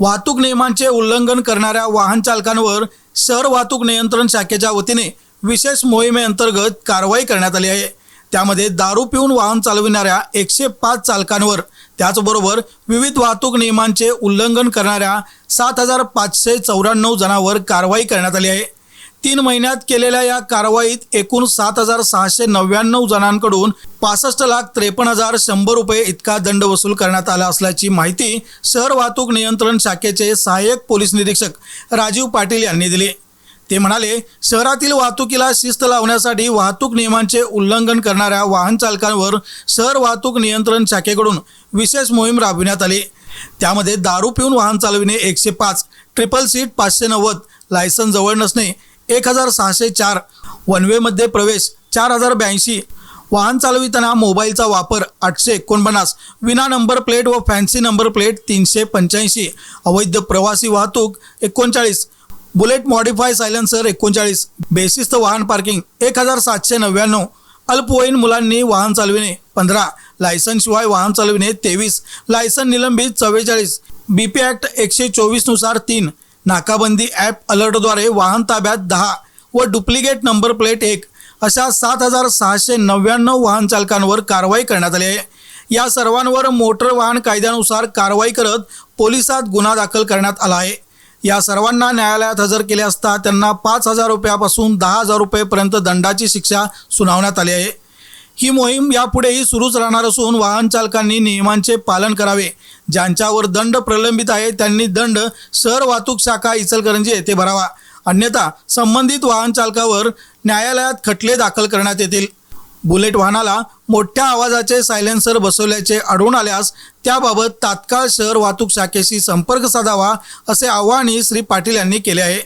वाहतूक नियमांचे उल्लंघन करणाऱ्या वाहन चालकांवर शहर वाहतूक नियंत्रण शाखेच्या वतीने विशेष मोहिमेअंतर्गत कारवाई करण्यात आली आहे. त्यामध्ये दारू पिऊन वाहन चालविणाऱ्या एकशे पाच चालकांवर त्याचबरोबर विविध वाहतूक नियमांचे उल्लंघन करणाऱ्या सात हजार पाचशे चौऱ्याण्णव जणांवर कारवाई करण्यात आली आहे. तीन महिन्यात केलेल्या या कारवाईत एकूण सात हजार सहाशे नव्याण्णव जणांकडून पासष्ट लाख त्रेपन्न हजार शंभर रुपये इतका दंड वसूल करण्यात आला असल्याची माहिती शहर वाहतूक नियंत्रण शाखेचे सहाय्यक पोलीस निरीक्षक राजीव पाटील यांनी दिली. ते म्हणाले शहरातील वाहतुकीला शिस्त लावण्यासाठी वाहतूक नियमांचे उल्लंघन करणाऱ्या वाहन चालकांवर शहर वाहतूक नियंत्रण शाखेकडून विशेष मोहीम राबविण्यात आली. त्यामध्ये दारू पिऊन वाहन चालविणे एकशे पाच ट्रिपल सीट पाचशे नव्वद लायसन जवळ नसणे एक हजार सहाशे चार वनवेमध्ये प्रवेश चार हजार ब्याऐंशी वाहन चालविताना मोबाईलचा वापर आठशे एकोणपन्नास विना नंबर प्लेट व फॅन्सी नंबर प्लेट तीनशे पंच्याऐंशी. अवैध प्रवासी वाहतूक एकोणचाळीस. बुलेट मॉडिफाय सायलेन्सर एकोणचाळीस. बेसिस्त वाहन पार्किंग एक हजार सातशे नव्याण्णव. अल्पवयीन मुलांनी वाहन चालविणे पंधरा. लायसनशिवाय वाहन चालविणे तेवीस. लायसन निलंबित चव्वेचाळीस. बी पी ॲक्ट एकशे चोवीसनुसार तीन. नाकाबंदी ॲप अलर्टद्वारे वाहन ताब्यात दहा व डुप्लिकेट नंबर प्लेट एक अशा सात हजार सहाशे नव्याण्णव वाहन चालकांवर कारवाई करण्यात आली आहे. या सर्वांवर मोटर वाहन कायद्यानुसार कारवाई करत पोलिसात गुन्हा दाखल करण्यात आला आहे. या सर्वांना न्यायालयात हजर केले असता त्यांना पाच हजार रुपयापासून दहा हजार रुपयेपर्यंत दंडाची शिक्षा सुनावण्यात आली आहे. ही मोहीम यापुढेही सुरूच राहणार असून वाहन चालकांनी नियमांचे पालन करावे. ज्यांच्यावर दंड प्रलंबित आहे त्यांनी दंड शहर वाहतूक शाखा इचलकरंजी येथे भरावा. अन्यथा संबंधित वाहन चालकावर न्यायालयात खटले दाखल करण्यात येतील. बुलेट वाहनाला मोठ्या आवाजाचे सायलेन्सर बसवल्याचे आढळून आल्यास त्याबाबत तात्काळ शहर वाहतूक शाखेशी संपर्क साधावा असे आवाहनही श्री पाटील यांनी केले आहे.